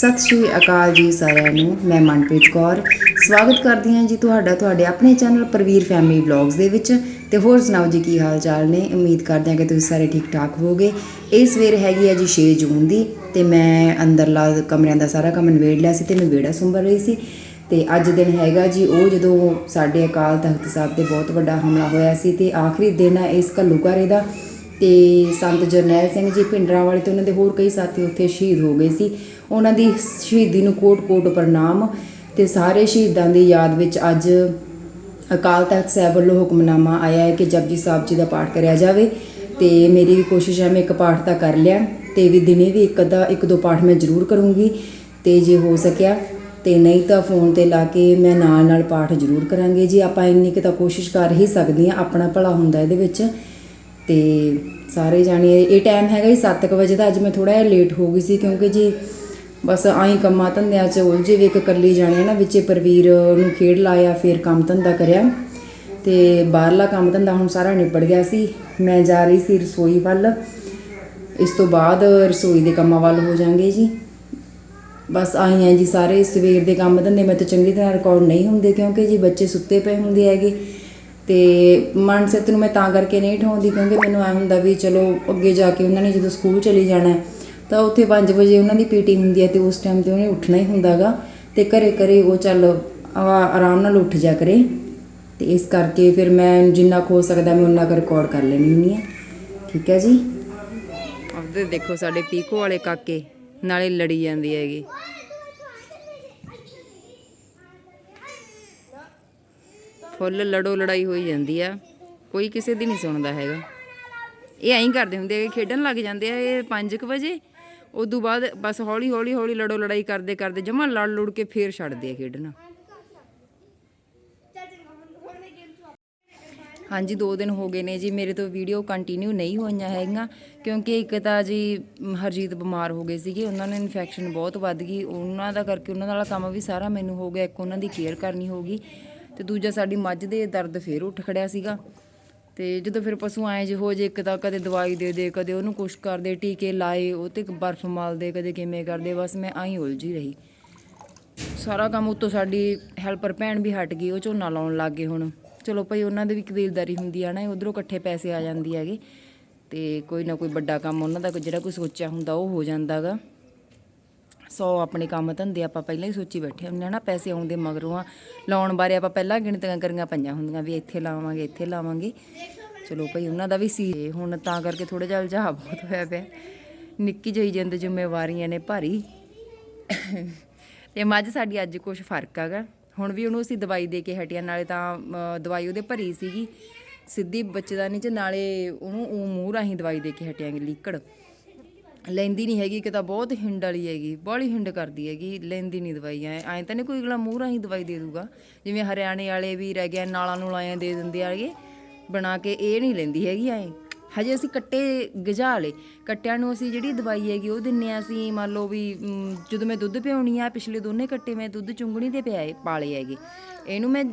ਸਤਿ ਸ਼੍ਰੀ ਅਕਾਲ ਜੀ ਸਾਰਿਆਂ ਨੂੰ, ਮੈਂ ਮਨਪ੍ਰੀਤ ਕੌਰ। ਸਵਾਗਤ ਕਰਦੀ ਹਾਂ ਜੀ ਤੁਹਾਡਾ, ਤੁਹਾਡੇ ਆਪਣੇ ਚੈਨਲ ਪ੍ਰਵੀਰ ਫੈਮਿਲੀ ਵਲੌਗਸ ਦੇ ਵਿੱਚ। ਤੇ ਹੋਰ ਸੁਣਾਓ ਜੀ, ਕੀ ਹਾਲ ਚਾਲ ਨੇ? ਉਮੀਦ ਕਰਦੇ ਹਾਂ ਕਿ ਤੁਸੀਂ ਸਾਰੇ ਠੀਕ ਠਾਕ ਹੋਵੋਗੇ। ਇਹ ਸਵੇਰ ਹੈਗੀ ਹੈ ਜੀ 6 ਜੂਨ ਦੀ, ਤੇ ਮੈਂ ਅੰਦਰਲਾ ਕਮਰਿਆਂ ਦਾ ਸਾਰਾ ਕੰਮ ਨਿਬੇੜ ਲਿਆ ਸੀ ਤੇ ਮੈਂ ਵਿਹੜਾ ਸੁੰਬਰ ਰਹੀ ਸੀ। ਤੇ ਅੱਜ ਦਿਨ ਹੈਗਾ ਜੀ, ਉਹ ਜਦੋਂ ਸਾਡੇ ਅਕਾਲ ਤਖਤ ਸਾਹਿਬ ਤੇ ਬਹੁਤ ਵੱਡਾ ਹਮਲਾ ਹੋਇਆ ਸੀ ਤੇ ਆਖਰੀ ਦਿਨ ਹੈ ਇਸ ਘੱਲੂਘਾਰੇ ਦਾ। ਤੇ ਸੰਤ ਜਰਨੈਲ ਸਿੰਘ ਜੀ ਭਿੰਡਰਾਂ ਵਾਲੇ ਤੇ ਉਹਨਾਂ ਦੇ ਹੋਰ ਕਈ ਸਾਥੀ ਉੱਥੇ ਸ਼ਹੀਦ ਹੋ ਗਏ ਸੀ। ਉਹਨਾਂ ਦੀ ਸ਼ਹੀਦੀ ਨੂੰ ਕੋਟ-ਕੋਟ ਪ੍ਰਣਾਮ ਤੇ ਸਾਰੇ ਸ਼ਹੀਦਾਂ ਦੀ ਯਾਦ ਵਿੱਚ ਅੱਜ ਅਕਾਲ ਤਖਤ ਸਾਹਿਬ ਵੱਲੋਂ ਹੁਕਮਨਾਮਾ ਆਇਆ ਹੈ ਕਿ ਜਪਜੀ ਸਾਹਿਬ ਜੀ ਦਾ ਪਾਠ ਕਰਿਆ ਜਾਵੇ ਤੇ ਮੇਰੀ ਵੀ ਕੋਸ਼ਿਸ਼ ਹੈ ਮੈਂ ਇੱਕ ਪਾਠ ਤਾਂ ਕਰ ਲਿਆ ਤੇ ਵੀ ਦਿਨੇ ਵੀ ਇੱਕ ਅੱਧਾ, ਇੱਕ ਦੋ ਪਾਠ ਮੈਂ ਜ਼ਰੂਰ ਕਰੂੰਗੀ ਤੇ ਜੇ ਹੋ ਸਕਿਆ ਤੇ ਨਹੀਂ ਤਾਂ ਫੋਨ ਤੇ ਲਾ ਕੇ ਮੈਂ ਨਾਲ ਨਾਲ ਪਾਠ ਜ਼ਰੂਰ ਕਰਾਂਗੇ। ਜੀ, ਆਪਾਂ ਇੰਨੀ ਕਿ ਤਾਂ ਕੋਸ਼ਿਸ਼ ਕਰ ਹੀ ਸਕਦੀ ਹਾਂ, ਆਪਣਾ ਭਲਾ ਹੁੰਦਾ ਇਹਦੇ ਵਿੱਚ। ਤੇ ਸਾਰੇ ਜਾਣੇ, ਇਹ ਟਾਈਮ ਹੈਗਾ ਜੀ 7:00 ਵਜੇ ਦਾ, ਅੱਜ ਮੈਂ ਥੋੜਾ ਜਿਹਾ ਲੇਟ ਹੋ ਗਈ ਸੀ ਕਿਉਂਕਿ ਜੀ ਬਸ ਆਈ ਕੰਮਾਂ ਧੰਦਿਆਂ 'ਚ ਉਲਝੇ ਵੀ ਇੱਕ ਇਕੱਲੀ ਜਾਣੇ ਨਾ, ਵਿੱਚੇ ਪਰਵੀਰ ਨੂੰ ਖੇਡ ਲਾਇਆ, ਫਿਰ ਕੰਮ ਧੰਦਾ ਕਰਿਆ। ਤੇ ਬਾਹਰਲਾ ਕੰਮ ਧੰਦਾ ਹੁਣ ਸਾਰਾ ਨਿਬੜ ਗਿਆ ਸੀ। ਮੈਂ ਜਾ ਰਹੀ ਸੀ ਰਸੋਈ ਵੱਲ। ਇਸ ਤੋਂ ਬਾਅਦ ਰਸੋਈ ਦੇ ਕੰਮਾਂ ਵੱਲ ਹੋ ਜਾਾਂਗੇ ਜੀ। ਬਸ ਆਈ ਆ ਜੀ ਸਾਰੇ, ਸਵੇਰ ਦੇ ਕੰਮ ਧੰਦੇ ਮੈਂ ਤਾਂ ਚੰਗੀ ਤਰ੍ਹਾਂ ਰਿਕਾਰਡ ਨਹੀਂ ਹੁੰਦੇ ਕਿਉਂਕਿ ਜੀ ਬੱਚੇ ਸੁੱਤੇ ਪਏ ਹੁੰਦੇ ਹੈਗੇ। ਤੇ ਮਨਸਿਤ ਨੂੰ ਮੈਂ ਤਾਂ ਕਰਕੇ ਨਹੀਂ ਠਾਉਂਦੀ ਕਿਉਂਕਿ ਮੈਨੂੰ ਐ ਹੁੰਦਾ ਵੀ ਚਲੋ ਅੱਗੇ ਜਾ ਕੇ ਉਹਨਾਂ ਨੇ ਜਦੋਂ ਸਕੂਲ ਚਲੀ ਜਾਣਾ ਤਾਂ ਉੱਥੇ 5 ਵਜੇ ਉਹਨਾਂ ਦੀ ਪੀਟੀ ਹੁੰਦੀ ਹੈ ਤੇ ਉਸ ਟਾਈਮ ਤੇ ਉਹਨੇ ਉੱਠਣਾ ਹੀ ਹੁੰਦਾਗਾ ਤੇ ਘਰੇ ਘਰੇ ਉਹ ਚੱਲ ਆ- ਆਰਾਮ ਨਾਲ ਉੱਠ ਜਾ ਕਰੇ। ਤੇ ਇਸ ਕਰਕੇ ਫਿਰ ਮੈਂ ਜਿੰਨਾ ਕੁ ਹੋ ਸਕਦਾ ਮੈਂ ਉਹਨਾਂ ਕੁ ਰਿਕਾਰਡ ਕਰ ਲੈਣੀ ਹੁੰਦੀ ਹੈ। ਠੀਕ ਹੈ ਜੀ? ਆਪਦੇ ਦੇਖੋ ਸਾਡੇ ਪੀਕੋ ਵਾਲੇ ਕਾਕੇ, ਨਾਲੇ ਲੜੀ ਜਾਂਦੀ ਹੈਗੀ। ਫੁੱਲ ਲੜੋ ਲੜਾਈ ਹੋਈ ਜਾਂਦੀ ਆ, ਕੋਈ ਕਿਸੇ ਦੀ ਨਹੀਂ ਸੁਣਦਾ ਹੈਗਾ। ਇਹ ਐਂ ਕਰਦੇ ਹੁੰਦੇ ਆ, ਖੇਡਣ ਲੱਗ ਜਾਂਦੇ ਆ ਇਹ 5:00 ਵਜੇ ਉਦੋਂ ਬਾਅਦ ਬਸ ਹੌਲੀ ਹੌਲੀ ਹੌਲੀ ਲੜੋ ਲੜਾਈ ਕਰਦੇ ਕਰਦੇ ਜਮਾ ਲੜ ਲੁੜ ਕੇ ਫੇਰ ਛੱਡਦੇ ਆ ਖੇਡਣਾ। ਹਾਂਜੀ 2 ਦਿਨ ਹੋ ਗਏ ਨੇ ਜੀ, ਮੇਰੇ ਤੋਂ ਵੀਡੀਓ ਕੰਟੀਨਿਊ ਨਹੀਂ ਹੋਈਆਂ ਹੈਗੀਆਂ, ਕਿਉਂਕਿ ਇੱਕ ਤਾਂ ਜੀ ਹਰਜੀਤ ਬਿਮਾਰ ਹੋ ਗਏ ਸੀਗੇ, ਉਹਨਾਂ ਨੂੰ ਇਨਫੈਕਸ਼ਨ ਬਹੁਤ ਵੱਧ ਗਈ, ਉਹਨਾਂ ਦਾ ਕਰਕੇ ਉਹਨਾਂ ਨਾਲ ਕੰਮ ਵੀ ਸਾਰਾ ਮੈਨੂੰ ਹੋ ਗਿਆ, ਇੱਕ ਉਹਨਾਂ ਦੀ ਕੇਅਰ ਕਰਨੀ ਹੋ ਗਈ, ਤੇ ਦੂਜਾ ਸਾਡੀ ਮੱਝ ਦੇ ਦਰਦ ਫੇਰ ਉੱਠ ਖੜਿਆ ਸੀਗਾ। ਤੇ ਜਦੋਂ ਫਿਰ ਪਸ਼ੂ ਆਏ ਜੇ, ਹੋ ਜੇ ਇੱਕ ਤਾਂ ਕਦੇ ਦਵਾਈ ਦੇ ਦੇ, ਕਦੇ ਉਹਨੂੰ ਕੁਛ ਕਰਦੇ, ਟੀਕੇ ਲਾਏ, ਉਹ ਤੇ ਬਰਫ਼ ਮਲਦੇ, ਕਦੇ ਕਿਵੇਂ ਕਰਦੇ, ਬਸ ਮੈਂ ਆਹੀ ਉਲਝੀ ਰਹੀ। ਸਾਰਾ ਕੰਮ ਉੱਤੋਂ ਸਾਡੀ ਹੈਲਪਰ ਭੈਣ ਵੀ ਹਟ ਗਈ, ਉਹ ਝੋਨਾ ਲਾਉਣ ਲੱਗ ਗਏ ਹੁਣ। ਚਲੋ ਭਾਈ, ਉਹਨਾਂ ਦੀ ਵੀ ਕਬੀਲਦਾਰੀ ਹੁੰਦੀ ਆ ਨਾ ਉਧਰੋਂ ਇਕੱਠੇ ਪੈਸੇ ਆ ਜਾਂਦੀ ਹੈਗੇ। ਤੇ ਕੋਈ ਨਾ ਕੋਈ ਵੱਡਾ ਕੰਮ, ਉਹਨਾਂ ਦਾ ਜਿਹੜਾ ਕੋਈ ਸੋਚਿਆ ਹੁੰਦਾ, ਉਹ ਹੋ ਜਾਂਦਾਗਾ ਸੌ ਆਪਣੇ ਕੰਮ ਧੰਦੇ ਆਪਾਂ ਪਹਿਲਾਂ ਹੀ ਸੋਚੀ ਬੈਠੇ ਹੁੰਦੇ ਆ ਨਾ, ਪੈਸੇ ਆਉਂਦੇ ਮਗਰੋਂ ਆ। ਲਾਉਣ ਬਾਰੇ ਆਪਾਂ ਪਹਿਲਾਂ ਗਿਣਤੀਆਂ ਕਰੀਆਂ ਪਈਆਂ ਹੁੰਦੀਆਂ ਵੀ ਇੱਥੇ ਲਾਵਾਂਗੇ ਇੱਥੇ ਲਾਵਾਂਗੇ। ਚਲੋ ਭਾਈ ਉਹਨਾਂ ਦਾ ਵੀ ਸੀ ਇਹ ਹੁਣ ਤਾਂ ਕਰਕੇ ਥੋੜਾ ਜਿਹਾ ਉਲਝਾਅ ਬਹੁਤ ਹੋਇਆ ਪਿਆ। ਨਿੱਕੀ ਜਿਹੀ ਜਿੰਦ ਜ਼ਿੰਮੇਵਾਰੀਆਂ ਨੇ ਭਾਰੀ। ਤੇ ਮੱਝ ਸਾਡੀ ਅੱਜ ਕੁਝ ਫ਼ਰਕ ਹੈਗਾ। ਹੁਣ ਵੀ ਉਹਨੂੰ ਅਸੀਂ ਦਵਾਈ ਦੇ ਕੇ ਹਟਿਆ, ਨਾਲੇ ਤਾਂ ਦਵਾਈ ਉਹਦੇ ਭਰੀ ਸੀਗੀ। ਸਿੱਧੀ ਬੱਚੇਦਾਨੀ ਚ ਨਾਲੇ ਉਹਨੂੰ ਉਹ ਮੂੰਹ ਰਾਹੀਂ ਦਵਾਈ ਦੇ ਕੇ ਹਟਿਆਂਗੇ ਲੀਕੜ। ਲੈਂਦੀ ਨਹੀਂ ਹੈਗੀ ਕਿ ਤਾਂ ਬਹੁਤ ਹਿੰਡ ਵਾਲੀ ਹੈਗੀ ਬਾਹਲੀ ਹਿੰਡ ਕਰਦੀ ਹੈਗੀ, ਲੈਂਦੀ ਨਹੀਂ ਦਵਾਈ, ਐ, ਐਂ ਤਾਂ ਨਹੀਂ ਕੋਈ ਅਗਲਾ ਮੂੰਹ ਰਾਹੀਂ ਦਵਾਈ ਦੇ ਦੂਗਾ। ਜਿਵੇਂ ਹਰਿਆਣੇ ਵਾਲੇ ਵੀ ਰਹਿ ਗਿਆ ਨਾਲਾਂ ਨੂੰ ਲਾਇਆ ਦੇ ਦਿੰਦੇ ਆਗੇ, ਬਣਾ ਕੇ ਇਹ ਨਹੀਂ ਲੈਂਦੀ ਹੈਗੀ, ਐ। ਹਜੇ ਅਸੀਂ ਕੱਟੇ ਗਜਾ ਲੇ ਕੱਟਿਆਂ ਨੂੰ ਅਸੀਂ ਜਿਹੜੀ ਦਵਾਈ ਹੈਗੀ, ਉਹ ਦਿੰਨੇ ਆ ਅਸੀਂ, ਮੰਨ ਲਓ ਵੀ ਜਦੋਂ ਮੈਂ ਦੁੱਧ ਪਿਆਉਣੀ ਆ, ਪਿਛਲੇ ਦੋਨੇ ਕੱਟੇ ਮੈਂ ਦੁੱਧ ਚੁੰਗਣੀ ਤੇ ਪਿਆਏ ਪਾਲੇ ਹੈਗੇ। ਇਹਨੂੰ ਮੈਂ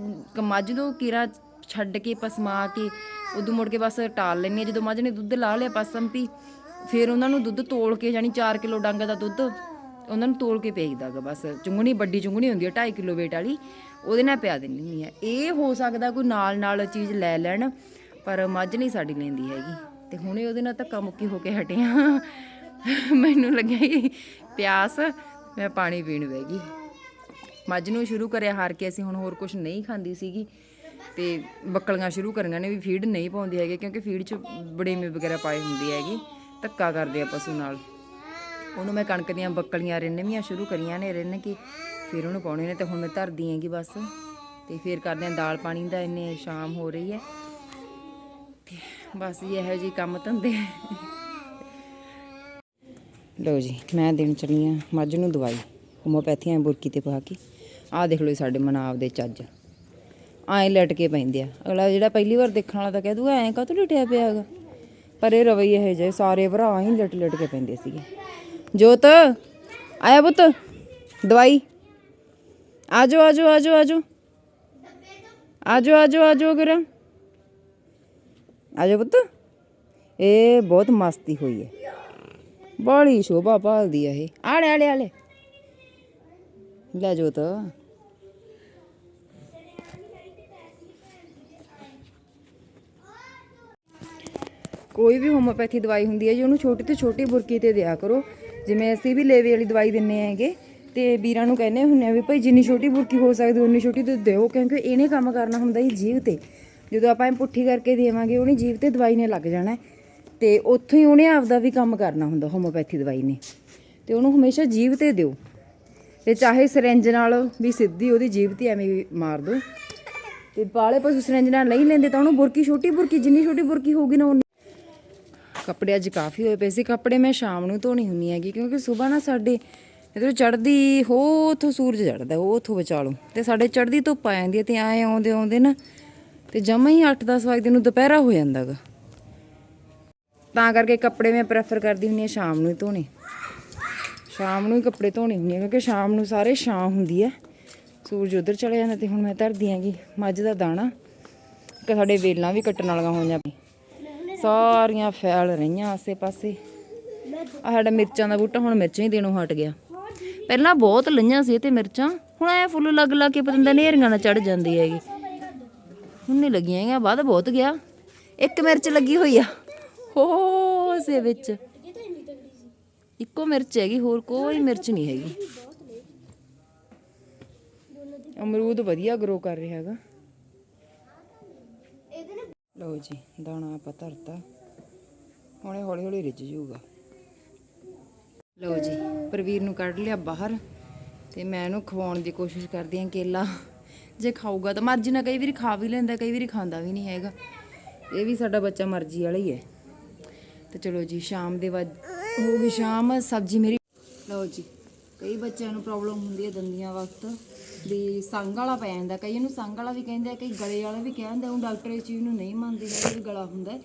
ਮੱਝ ਤੋਂ ਕੀਰਾ ਛੱਡ ਕੇ ਪਸਮਾ ਕੇ, ਉਦੋਂ ਮੁੜ ਕੇ ਬਸ ਟਾਲ ਲੈਂਦੀ ਆ, ਜਦੋਂ ਮੱਝ ਨੇ ਦੁੱਧ ਲਾ ਲਿਆ ਪਸੰਪੀ ਫਿਰ ਉਹਨਾਂ ਨੂੰ ਦੁੱਧ ਤੋਲ ਕੇ ਜਾਨੀ 4 ਕਿਲੋ ਡੰਗ ਦਾ ਦੁੱਧ ਉਹਨਾਂ ਨੂੰ ਤੋਲ ਕੇ ਭੇਜਦਾਗਾ ਬਸ। ਚੁੰਗਣੀ, ਵੱਡੀ ਚੁੰਗਣੀ ਹੁੰਦੀ ਹੈ 2.5 ਕਿਲੋ weight ਵਾਲੀ, ਉਹਦੇ ਨਾਲ ਪਿਆ ਦਿੰਦੀ ਹੁੰਦੀ ਆ। ਇਹ ਹੋ ਸਕਦਾ ਕੋਈ ਨਾਲ ਨਾਲ ਚੀਜ਼ ਲੈ ਲੈਣ, ਪਰ ਮੱਝ ਨਹੀਂ ਸਾਡੀ ਲੈਂਦੀ ਹੈਗੀ। ਤੇ ਹੁਣੇ ਉਹਦੇ ਨਾਲ ਧੱਕਾ ਮੁੱਕੀ ਹੋ ਕੇ ਹਟਿਆ ਮੈਨੂੰ ਲੱਗਿਆ ਪਿਆਸ, ਮੈਂ ਪਾਣੀ ਪੀਣ ਬਹਿ ਗਈ। ਮੱਝ ਨੂੰ ਸ਼ੁਰੂ ਕਰਿਆ ਹਾਰ ਕੇ ਅਸੀਂ ਹੁਣ ਹੋਰ ਕੁਝ ਨਹੀਂ ਖਾਂਦੀ ਸੀਗੀ। ਤੇ ਬੱਕਲੀਆਂ ਸ਼ੁਰੂ ਕਰੀਆਂ ਨੇ ਵੀ ਫੀਡ ਨਹੀਂ ਪਾਉਂਦੀ ਹੈਗੇ, ਕਿਉਂਕਿ ਫੀਡ 'ਚ ਬੜੇਮੇ ਵਗੈਰਾ ਪਾਏ ਹੁੰਦੇ ਹੈਗੀ। ਧੱਕਾ ਕਰਦੇ ਆ ਪਸ਼ੂ ਨਾਲ। ਉਹਨੂੰ ਮੈਂ ਕਣਕ ਦੀਆਂ ਬੱਕਲੀਆਂ ਰਿੰਨਵੀਆਂ ਸ਼ੁਰੂ ਕਰੀਆਂ ਨੇ ਰਿੰਨ ਕੇ, ਫਿਰ ਉਹਨੂੰ ਪਾਉਣੇ ਨੇ ਤੇ ਹੁਣ ਮੈਂ ਧਰਦੀ ਹੈਗੀ ਬਸ। ਤੇ ਫਿਰ ਕਰਦੇ ਆ ਦਾਲ ਪਾਣੀ ਦਾ, ਇੰਨੇ ਸ਼ਾਮ ਹੋ ਰਹੀ ਹੈ। ਤੇ ਬਸ ਜੀ ਇਹੋ ਜੀ ਕੰਮ ਧੰਦੇ। ਲਓ ਜੀ, ਮੈਂ ਦੇਣ ਚੱਲੀ ਆ ਮੱਝ ਨੂੰ ਦਵਾਈ। ਹੋਮੋਪੈਥੀਆਂ ਬੁਰਕੀ ਤੇ ਪਾ ਕੇ। ਆਹ ਦੇਖ ਲਓ ਜੀ ਸਾਡੇ ਮਨਾਵ ਦੇ ਚੱਜ। ਐਂ ਲਟ ਕੇ ਪੈਂਦੇ ਆ। ਅਗਲਾ ਜਿਹੜਾ ਪਹਿਲੀ ਵਾਰ ਦੇਖਣ ਵਾਲਾ ਤਾਂ ਕਹਿ ਦੂਗਾ, ਐਂ ਕਾਹਤੋਂ ਲਟਿਆ ਪਿਆ ਹੈਗਾ? ਪਰ ਇਹ ਰਵਈਏ ਇਹ ਜੇ ਸਾਰੇ ਭਰਾ ਹੀ ਲਟ ਲਟ ਕੇ ਪੈਂਦੇ ਸੀਗੇ। ਜੋਤ, ਆਇਆ ਪੁੱਤ, ਦਵਾਈ। ਆਜੋ ਆਜੋ ਆਜੋ ਆਜੋ। ਆਜੋ ਆਜੋ ਆਜੋ ਗਰ ਆਜੋ ਪੁੱਤ। ਇਹ ਬਹੁਤ ਮਸਤੀ ਹੋਈ ਹੈ। ਬੜੀ ਸ਼ੋਭਾ ਭਾਲਦੀ ਆ ਇਹ। ਆਲੇ ਆਲੇ ਆਲੇ। ਲੈ ਜੋ ਕੋਈ ਵੀ ਹੋਮੋਪੈਥੀ ਦਵਾਈ ਹੁੰਦੀ ਹੈ ਜੀ, ਉਹਨੂੰ ਛੋਟੀ ਤੋਂ ਛੋਟੀ ਬੁਰਕੀ ਤੇ ਦਿਆ ਕਰੋ। ਜਿਵੇਂ ਅਸੀਂ ਵੀ ਲੇਵੇ ਵਾਲੀ ਦਵਾਈ ਦਿੰਨੇ ਹੈਗੇ, ਤੇ ਵੀਰਾਂ ਨੂੰ ਕਹਿੰਦੇ ਹੁੰਨੇ ਆ ਵੀ ਭਾਈ ਜਿੰਨੀ ਛੋਟੀ ਬੁਰਕੀ ਹੋ ਸਕਦੀ, ਉਨੀ ਛੋਟੀ ਤੇ ਦਿਓ, ਕਿਉਂਕਿ ਇਹਨੇ ਕੰਮ ਕਰਨਾ ਹੁੰਦਾ ਜੀ ਜੀਵ ਤੇ। ਜਦੋਂ ਆਪਾਂ ਇਹ ਪੁੱਠੀ ਕਰਕੇ ਦੇਵਾਂਗੇ, ਉਹਨੇ ਜੀਵ ਤੇ ਦਵਾਈ ਨੇ ਲੱਗ ਜਾਣਾ। ਹੈ। ਤੇ ਉੱਥੋਂ ਹੀ ਉਹਨੇ ਆਪਦਾ ਵੀ ਕੰਮ ਕਰਨਾ ਹੁੰਦਾ ਹੋਮੋਪੈਥੀ ਦਵਾਈ ਨੇ। ਤੇ ਉਹਨੂੰ ਹਮੇਸ਼ਾ ਜੀਵ ਤੇ ਦਿਓ। ਤੇ ਚਾਹੇ ਸਿਰੰਜ ਨਾਲ ਵੀ ਸਿੱਧੀ ਉਹਦੀ ਜੀਵ ਤੇ ਐਵੇਂ ਵੀ ਮਾਰ ਦਿਓ ਤੇ ਬਾਲੇ ਪਸ਼ੂ ਸਿਰੰਜ ਨਾਲ ਨਹੀਂ ਲੈਂਦੇ, ਤਾਂ ਉਹਨੂੰ ਬੁਰਕੀ, ਛੋਟੀ ਬੁਰਕੀ, ਜਿੰਨੀ ਛੋਟੀ ਬੁਰਕੀ ਹੋਊਗੀ ਨਾ, ਉਨੀ ਕੱਪੜੇ ਅੱਜ ਕਾਫੀ ਹੋਏ ਪਏ ਸੀ। ਕੱਪੜੇ ਮੈਂ ਸ਼ਾਮ ਨੂੰ ਧੋਣੀ ਹੁੰਨੀ ਹੈਗੀ, ਕਿਉਂਕਿ ਸਵੇਰ ਨਾ ਸਾਡੇ ਇਧਰ ਚੜਦੀ ਹੋ ਉਥੋਂ ਸੂਰਜ ਚੜਦਾ ਉਹ ਉਥੋਂ ਵਿਚਾਲੋ ਤੇ ਸਾਡੇ ਚੜਦੀ ਧੁੱਪ ਆ ਜਾਂਦੀ ਹੈ ਤੇ ਆਏ ਆਉਂਦੇ ਆਉਂਦੇ ਨਾ, ਤੇ ਜਮਾ ਹੀ 8-10 ਵਜੇ ਨੂੰ ਦੁਪਹਿਰਾ ਹੋ ਜਾਂਦਾਗਾ ਤਾਂ ਕਰਕੇ ਕੱਪੜੇ ਮੈਂ ਪ੍ਰੈਫਰ ਕਰਦੀ ਹੁੰਨੀ ਆ ਸ਼ਾਮ ਨੂੰ ਹੀ ਧੋਣੇ। ਸ਼ਾਮ ਨੂੰ ਹੀ ਕੱਪੜੇ ਧੋਣੇ ਹੁੰਦੇ ਆ, ਕਿਉਂਕਿ ਸ਼ਾਮ ਨੂੰ ਸਾਰੇ ਛਾਂ ਹੁੰਦੀ ਹੈ। ਸੂਰਜ ਉਧਰ ਚਲੇ ਜਾਂਦਾ ਤੇ ਹੁਣ ਮੈਂ ਧਰਦੀ ਆਂਗੀ ਮੱਝ ਦਾ ਦਾਣਾ। ਕਿ ਸਾਡੇ ਵੇਲਾਂ ਵੀ ਕੱਟਣ ਵਾਲੀਆਂ ਹੋਈਆਂ। ਪਈਆਂ ਸਾਰੀਆਂ ਫੈਲ ਰਹੀਆਂ ਆਸੇ-ਪਾਸੇ ਆ ਸਾਡਾ ਮਿਰਚਾਂ ਦਾ ਬੂਟਾ ਹੁਣ ਮਿਰਚਾਂ ਹੀ ਦੇਣੋਂ ਹਟ ਗਿਆ। ਪਹਿਲਾਂ ਬਹੁਤ ਲਈਆਂ ਸੀ ਤੇ ਮਿਰਚਾਂ, ਹੁਣ ਐ ਫੁੱਲ ਲੱਗ ਲੱਗ ਕੇ ਪਤੰਦਾ ਨੇਰੀਆਂ ਨਾਲ ਚੜ ਜਾਂਦੀ ਹੈਗੀ। ਹੁਣ ਨਹੀਂ ਲੱਗੀਆਂ ਹੈਗੀਆਂ, ਵੱਧ ਬਹੁਤ ਗਿਆ। ਇੱਕ ਮਿਰਚ ਲੱਗੀ ਹੋਈ ਆ, ਹੋ ਸੇ ਵਿੱਚ। ਇੱਕੋ ਮਿਰਚ ਹੈਗੀ, ਹੋਰ ਕੋਈ ਮਿਰਚ ਨਹੀਂ ਹੈਗੀ। ਅਮਰੂਦ ਵਧੀਆ ਗਰੋ ਕਰ ਰਿਹਾ ਹੈਗਾ। ਲਓ ਜੀ, ਦਾਣਾ ਆਪਾਂ ਧਰਤਾ। ਹੁਣੇ ਹੌਲੀ ਹੌਲੀ ਰਿੱਝ ਜਾਊਗਾ। ਲਓ ਜੀ, ਪ੍ਰਵੀਰ ਨੂੰ ਕੱਢ ਲਿਆ ਬਾਹਰ ਤੇ ਮੈਂ ਇਹਨੂੰ ਖਵਾਉਣ ਦੀ ਕੋਸ਼ਿਸ਼ ਕਰਦੀ ਹਾਂ ਕੇਲਾ। ਜੇ ਖਾਊਗਾ ਤਾਂ ਮਰਜ਼ੀ ਨਾਲ ਕਈ ਵਾਰੀ ਖਾ ਵੀ ਲੈਂਦਾ, ਕਈ ਵਾਰੀ ਖਾਂਦਾ ਵੀ ਨਹੀਂ ਹੈਗਾ। ਇਹ ਵੀ ਸਾਡਾ ਬੱਚਾ ਮਰਜ਼ੀ ਵਾਲਾ ਹੀ ਹੈ। ਤੇ ਚਲੋ ਜੀ, ਸ਼ਾਮ ਦੇ ਵੱਜ ਹੋ ਗਈ, ਸ਼ਾਮ, ਸਬਜ਼ੀ ਮੇਰੀ। ਲਓ ਜੀ, ਕਈ ਬੱਚਿਆਂ ਨੂੰ ਪ੍ਰੋਬਲਮ ਹੁੰਦੀ ਹੈ ਦੰਦੀਆਂ ਵਕਤ। ਵੀ ਸੰਗ ਵਾਲਾ ਪੈ ਜਾਂਦਾ, ਕਈ ਇਹਨੂੰ ਸੰਗ ਵਾਲਾ ਵੀ ਕਹਿੰਦੇ ਆ, ਕਈ ਗਲੇ ਵਾਲਾ ਵੀ ਕਹਿੰਦੇ ਉਹ ਡਾਕਟਰ ਇਸ ਚੀਜ਼ ਨੂੰ ਨਹੀਂ ਮੰਨਦੇ ਹੈਗੇ ਵੀ ਗਲਾ ਹੁੰਦਾ ਹੈ।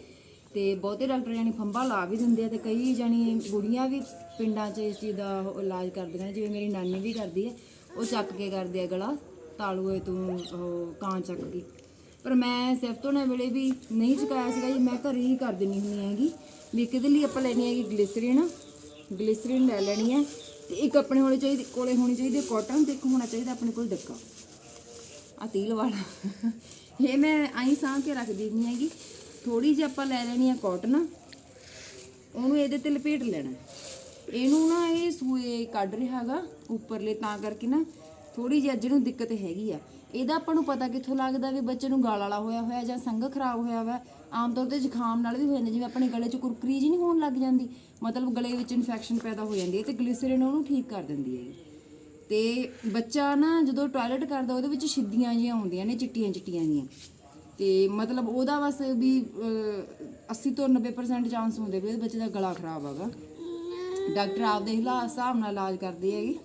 ਤੇ ਬਹੁਤੇ ਡਾਕਟਰ ਜਾਨੀ ਫੰਬਾ ਲਾ ਵੀ ਦਿੰਦੇ ਆ ਤੇ ਕਈ ਜਾਨੀ ਬੁੜੀਆਂ ਵੀ ਪਿੰਡਾਂ 'ਚ ਇਸ ਚੀਜ਼ ਦਾ ਉਹ ਇਲਾਜ ਕਰਦੀਆਂ ਨੇ ਜਿਵੇਂ ਮੇਰੀ ਨਾਨੀ ਵੀ ਕਰਦੀ ਹੈ, ਉਹ ਚੱਕ ਕੇ ਕਰਦੇ ਆ ਗਲਾ, ਤਾਲੂਏ ਤੋਂ ਉਹ ਕਾਂ ਚੱਕ ਕੇ ਪਰ ਮੈਂ ਸਿਰਫ ਤੋਂ ਨੇ ਵੇਲੇ ਵੀ ਨਹੀਂ ਚੁਕਾਇਆ ਸੀਗਾ ਜੀ, ਮੈਂ ਘਰੇ ਹੀ ਕਰ ਦਿੰਦੀ ਹੁੰਦੀ ਹੈਗੀ, ਵੀ ਕਿਹਦੇ ਲਈ ਆਪਾਂ ਲੈਣੀ ਹੈਗੀ ਗਲਿਸਰੀਨ ਗਲਿਸਰੀਨ ਲੈ ਲੈਣੀ ਹੈ ਤੇ ਇੱਕ ਆਪਣੇ ਹੋਣੀ ਚਾਹੀਦੀ, ਕੋਲੇ ਹੋਣੀ ਚਾਹੀਦੀ ਕਾਟਨ ਤੇ ਇੱਕ ਹੋਣਾ ਚਾਹੀਦਾ ਆਪਣੇ ਕੋਲ ਡੱਕਾ। ਆ ਤੀਲ ਵਾਲਾ। ਇਹ ਮੈਂ ਆਈ ਸਾਂ ਕੇ ਰੱਖ ਦਿੰਦੀ ਹੈਗੀ। ਥੋੜੀ ਜਿਹੀ ਆਪਾਂ ਲੈ ਲੈਣੀ ਆ ਕਾਟਨ। ਉਹਨੂੰ ਇਹਦੇ ਤੇ ਲਪੇਟ ਲੈਣਾ। ਇਹਨੂੰ ਨਾ ਇਹ ਸੂਏ ਕੱਢ ਰਿਹਾ ਹੈਗਾ, ਉੱਪਰਲੇ ਤਾਂ ਕਰਕੇ ਨਾ। ਥੋੜੀ ਜਿਹੀ ਅੱਜ ਨੂੰ ਦਿੱਕਤ ਹੈਗੀ ਆ। ਇਹਦਾ ਆਪਾਂ ਨੂੰ ਪਤਾ ਕਿੱਥੋਂ ਲੱਗਦਾ ਵੀ ਬੱਚੇ ਨੂੰ ਗਲ ਵਾਲਾ ਹੋਇਆ ਹੋਇਆ ਜਾਂ ਸੰਗ ਖਰਾਬ ਹੋਇਆ ਹੋਇਆ। ਆਮ ਤੌਰ ਤੇ ਜ਼ੁਕਾਮ ਨਾਲ ਵੀ ਹੋ ਜਾਂਦਾ ਜਿਵੇਂ ਆਪਣੇ ਗਲੇ 'ਚ ਕੁਰਕਰੀ ਜੀ ਨਹੀਂ ਹੋਣ ਲੱਗ ਜਾਂਦੀ। ਮਤਲਬ ਗਲੇ ਵਿੱਚ ਇਨਫੈਕਸ਼ਨ ਪੈਦਾ ਹੋ ਜਾਂਦੀ ਹੈ ਤੇ ਗਲਿਸਰੀਨ ਉਹਨੂੰ ਠੀਕ ਕਰ ਦਿੰਦੀ ਹੈ ਤੇ ਬੱਚਾ ਨਾ ਜਦੋਂ ਟਾਇਲਟ ਕਰਦਾ ਉਹਦੇ ਵਿੱਚ ਛਿੱਦੀਆਂ ਜੀਆਂ ਹੁੰਦੀਆਂ ਨੇ ਚਿੱਟੀਆਂ ਚਿੱਟੀਆਂ ਜੀਆਂ ਤੇ ਮਤਲਬ ਉਹਦਾ ਬਸ ਵੀ ਅਹ, 80 ਤੋਂ 90% ਚਾਂਸ ਹੁੰਦੇ ਵੀ ਬੱਚੇ ਦਾ ਗਲਾ ਖਰਾਬ ਹੈਗਾ। ਡਾਕਟਰ ਆਪਦੇ ਹਿਲਾ- ਹਿਸਾਬ ਨਾਲ ਇਲਾਜ ਕਰਦੇ ਹੈਗੇ।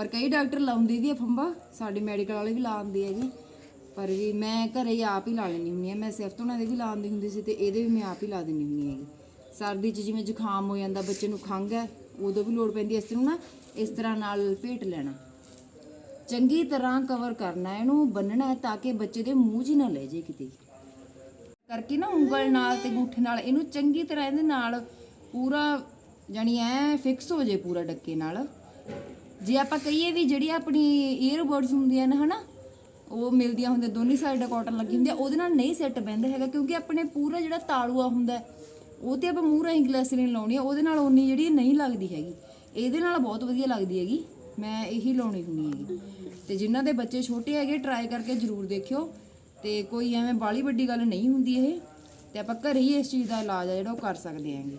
ਪਰ ਕਈ ਡਾਕਟਰ ਲਾਉਂਦੇ ਵੀ ਆ ਫੰਬਾ, ਸਾਡੇ ਮੈਡੀਕਲ ਵਾਲੇ ਵੀ ਲਾਉਂਦੇ ਹੈਗੇ ਪਰ ਵੀ ਮੈਂ ਘਰੇ ਹੀ ਆਪ ਹੀ ਲਾ ਲੈਂਦੀ ਹੁੰਦੀ ਆ। ਮੈਂ ਸਿਰਫ ਉਹਨਾਂ ਦੇ ਵੀ ਲਾਉਂਦੀ ਹੁੰਦੀ ਸੀ ਤੇ ਇਹਦੇ ਵੀ ਮੈਂ ਆਪ ਹੀ ਲਾ ਦਿੰਦੀ ਹੁੰਦੀ ਹੈਗੀ। ਸਰਦੀ 'ਚ ਜਿਵੇਂ ਜ਼ੁਕਾਮ ਹੋ ਜਾਂਦਾ, ਬੱਚੇ ਨੂੰ ਖੰਘ ਹੈ, ਉਦੋਂ ਵੀ ਲੋੜ ਪੈਂਦੀ ਇਸ ਤਰ੍ਹਾਂ ਨਾ, ਇਸ ਤਰ੍ਹਾਂ ਨਾਲ ਭੇਟ ਲੈਣਾ। ਚੰਗੀ ਤਰ੍ਹਾਂ ਕਵਰ ਕਰਨਾ, ਇਹਨੂੰ ਬੰਨਣਾ ਹੈ ਤਾਂ ਕਿ ਬੱਚੇ ਦੇ ਮੂੰਹ 'ਚ ਹੀ ਨਾ ਲੈ ਜੇ ਕਿਤੇ ਕਰਕੇ ਨਾ ਉਂਗਲ ਨਾਲ ਤੇ ਗੂਠੇ ਨਾਲ, ਇਹਨੂੰ ਚੰਗੀ ਤਰ੍ਹਾਂ ਇਹਦੇ ਨਾਲ ਪੂਰਾ ਜਾਨੀ ਐ ਫਿਕਸ ਹੋ ਜੇ ਪੂਰਾ ਡੱਕੇ ਨਾਲ। ਜੇ ਆਪਾਂ ਕਹੀਏ ਵੀ ਜਿਹੜੀ ਆਪਣੀ ਈਅਰਬਡਸ ਹੁੰਦੀਆਂ ਨੇ ਹਨਾ ਉਹ ਮਿਲਦੀਆਂ ਹੁੰਦੀਆਂ ਦੋਨੀ ਸਾਈਡ ਕਾਟਨ ਲੱਗੀ ਹੁੰਦੀ ਆ ਉਹਦੇ ਨਾਲ ਨਹੀਂ ਸੈੱਟ ਬੈਂਦਾ ਹੈਗਾ ਕਿਉਂਕਿ ਆਪਣੇ ਪੂਰਾ ਜਿਹੜਾ ਤਾਲੂਆ ਹੁੰਦਾ ਉਹ ਤੇ ਆਪਾਂ ਮੂੰਹ ਰਾਹੀਂ ਗਲੈਸਰੀਨ ਲਾਉਣੀ ਆ ਉਹਦੇ ਨਾਲ ਉਨੀ ਜਿਹੜੀ ਨਹੀਂ ਲੱਗਦੀ ਹੈਗੀ। ਇਹਦੇ ਨਾਲ ਬਹੁਤ ਵਧੀਆ ਲੱਗਦੀ ਹੈਗੀ ਮੈਂ ਇਹੀ ਲਾਉਣੀ ਹੁੰਦੀ ਹੈਗੀ। ਤੇ ਜਿਨ੍ਹਾਂ ਦੇ ਬੱਚੇ ਛੋਟੇ ਹੈਗੇ ਟਰਾਈ ਕਰਕੇ ਜ਼ਰੂਰ ਦੇਖਿਓ। ਤੇ ਕੋਈ ਐਵੇਂ ਬਾਲੀ ਵੱਡੀ ਗੱਲ ਨਹੀਂ ਹੁੰਦੀ ਇਹ ਤੇ ਆਪਾਂ ਘਰੇ ਹੀ ਇਸ ਚੀਜ਼ ਦਾ ਇਲਾਜ ਆ ਜਿਹੜਾ ਉਹ ਕਰ ਸਕਦੇ ਆਂਗੇ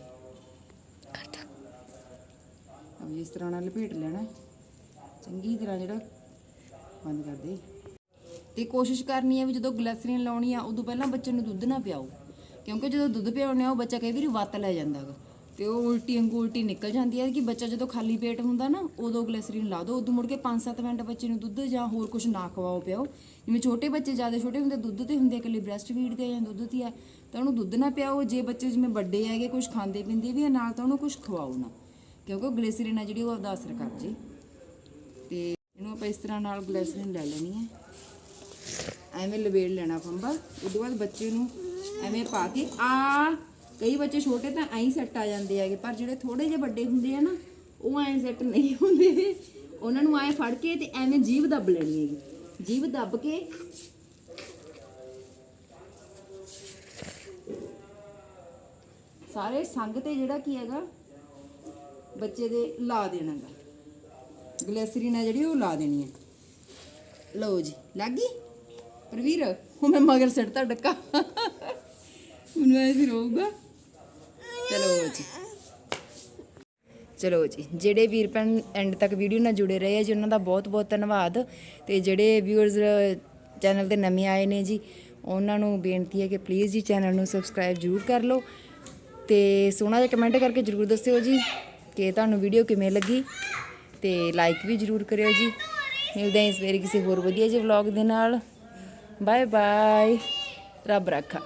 ਅਬ ਇਸ ਤਰ੍ਹਾਂ ਨਾਲ ਲਪੇਟ ਲੈਣਾ। ਚੰਗੀ ਤਰ੍ਹਾਂ ਜਿਹੜਾ ਬੰਦ ਕਰ ਦੇ। ਤੇ ਕੋਸ਼ਿਸ਼ ਕਰਨੀ ਹੈ ਵੀ ਜਦੋਂ ਗਲੈਸਰੀਨ ਲਾਉਣੀ ਆ ਉਦੋਂ ਪਹਿਲਾਂ ਬੱਚੇ ਨੂੰ ਦੁੱਧ ਨਾ ਪਿਆਓ। ਕਿਉਂਕਿ ਜਦੋਂ ਦੁੱਧ ਪਿਆਉਣੇ ਆ ਉਹ ਬੱਚਾ ਕਈ ਵਾਰੀ ਵੱਤ ਲੈ ਜਾਂਦਾ ਗਾ ਤੇ ਉਹ ਉਲਟੀ ਵਾਂਗੂ ਉਲਟੀ ਨਿਕਲ ਜਾਂਦੀ ਹੈ ਕਿ ਬੱਚਾ ਜਦੋਂ ਖਾਲੀ ਪੇਟ ਹੁੰਦਾ ਨਾ ਉਦੋਂ ਗਲੈਸਰੀਨ ਲਾ ਦਿਓ ਉਦੋਂ ਮੁੜ ਕੇ 5-7 ਮਿੰਟ ਬੱਚੇ ਨੂੰ ਦੁੱਧ ਜਾਂ ਹੋਰ ਕੁਝ ਨਾ ਖਵਾਓ ਪਿਆਓ। ਜਿਵੇਂ ਛੋਟੇ ਬੱਚੇ ਜ਼ਿਆਦਾ ਛੋਟੇ ਹੁੰਦੇ ਦੁੱਧ ਤੇ ਹੁੰਦੇ ਆ, ਇਕੱਲੇ ਬ੍ਰੈਸਟ ਫੀਡ ਤੇ ਜਾਂ ਦੁੱਧ ਤੇ ਆ ਤਾਂ ਉਹਨੂੰ ਦੁੱਧ ਨਾ ਪਿਆਓ। ਜੇ ਬੱਚੇ ਜਿਵੇਂ ਵੱਡੇ ਹੈਗੇ ਕੁਝ ਖਾਂਦੇ ਪੀਂਦੇ ਵੀ ਆ ਨਾਲ ਤਾਂ ਉਹਨੂੰ ਕੁਝ ਖਵਾਓ ਨਾ। ਕਿਉਂਕਿ ਉਹ ਗਲੈਸਰੀਨ ਆ ਜਿਹੜੀ ਉਹ ਆਪਦਾ ਅਸਰ ਕਰ ਜੇ। ਤੇ ਇਹਨੂੰ ਆਪਾਂ ਇਸ ਤਰ੍ਹਾਂ ਨਾਲ ਗਲੈਸਰੀਨ ਲੈ ਲੈਣੀ ਹੈ। ਐਵੇਂ ਲਵੇੜ ਲੈਣਾ ਫੰਬਾ ਉਦੋਂ ਬਾਅਦ ਬੱਚੇ ਨੂੰ ਐਵੇਂ ਪਾ ਕੇ, ਆ, ਕਈ ਬੱਚੇ ਛੋਟੇ ਤਾਂ ਐਂ ਸੈੱਟ ਆ ਜਾਂਦੇ ਹੈਗੇ, ਪਰ ਜਿਹੜੇ ਥੋੜੇ ਜਿਹੇ ਵੱਡੇ ਹੁੰਦੇ ਆ ਨਾ, ਉਹ ਐਂ ਸੈੱਟ ਨਹੀਂ ਹੁੰਦੇ। ਉਹਨਾਂ ਨੂੰ ਐਂ ਫੜ ਕੇ ਤੇ ਐਵੇਂ ਜੀਭ ਦੱਬ ਲੈਣੀ ਹੈਗੀ। ਜੀਭ ਦੱਬ ਕੇ ਸਾਰੇ ਸੰਗ ਤੇ ਜਿਹੜਾ ਕੀ ਹੈਗਾ, ਬੱਚੇ ਦੇ ਲਾ ਦੇਣਾਗਾ ਗਲੈਸਰੀਨ ਹੈ ਜਿਹੜੀ, ਉਹ ਲਾ ਦੇਣੀ ਹੈ। ਲਓ ਜੀ, ਲੱਗ ਗਈ? ਪ੍ਰਵੀਰ, ਹੁਣ ਮੈਂ ਮਗਰ ਸਿੱਟਤਾ ਡੱਕਾ। ਮੈਨੂੰ ਐ ਫਿਰ ਹੋਊਗਾ ਚਲੋ ਜੀ। ਚਲੋ ਜੀ, ਜਿਹੜੇ ਵੀਰ ਭੈਣ ਐਂਡ ਤੱਕ ਵੀਡੀਓ ਨਾਲ ਜੁੜੇ ਰਹੇ ਆ ਜੀ, ਉਹਨਾਂ ਦਾ ਬਹੁਤ ਬਹੁਤ ਧੰਨਵਾਦ। ਤੇ ਜਿਹੜੇ ਵਿਊਅਰਸ ਚੈਨਲ ਤੇ ਨਵੇਂ ਆਏ ਨੇ ਜੀ, ਉਹਨਾਂ ਨੂੰ ਬੇਨਤੀ ਹੈ ਕਿ ਪਲੀਜ਼ ਜੀ ਚੈਨਲ ਨੂੰ ਸਬਸਕ੍ਰਾਈਬ ਜ਼ਰੂਰ ਕਰ ਲਓ। ਤੇ ਸੋਹਣਾ ਜਿਹਾ ਕਮੈਂਟ ਕਰਕੇ ਜ਼ਰੂਰ ਦੱਸਿਓ ਜੀ, ਕਿ ਤੁਹਾਨੂੰ ਵੀਡੀਓ ਕਿਵੇਂ ਲੱਗੀ। ਤੇ ਲਾਈਕ ਵੀ ਜ਼ਰੂਰ ਕਰਿਓ ਜੀ। ਮਿਲਦੇ ਹਾਂ ਇਸ ਵਾਰੀ ਕਿਸੇ ਹੋਰ ਵਧੀਆ ਜਿਹੇ ਵਲੌਗ ਦੇ ਨਾਲ। ਬਾਏ ਬਾਏ ਰੱਬ ਰੱਖਾ।